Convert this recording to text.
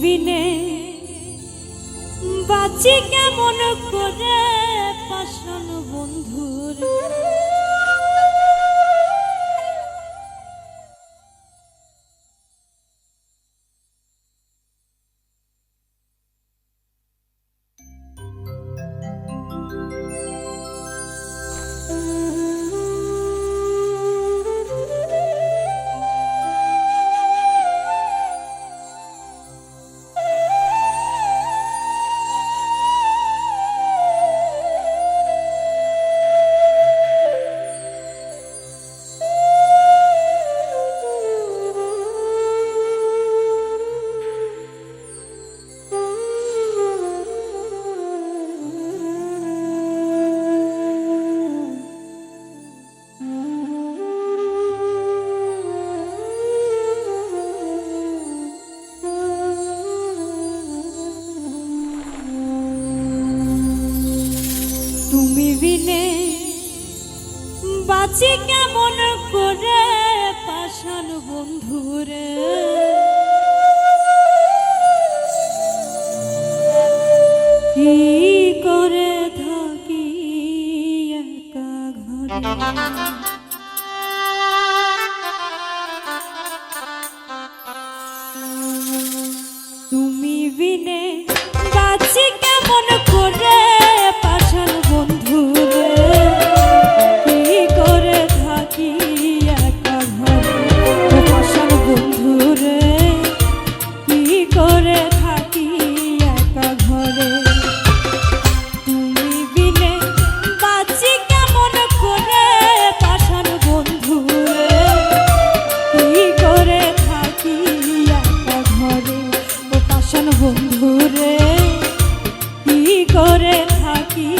বিনে বাচি কেমন করে পাশন বন্ধুর। বিনে বাঁচি কেমন করে পাশান বন্ধুরে? কি করে থাকি একা ঘরে? আপসন বন্ধুরে কি করে থাকি?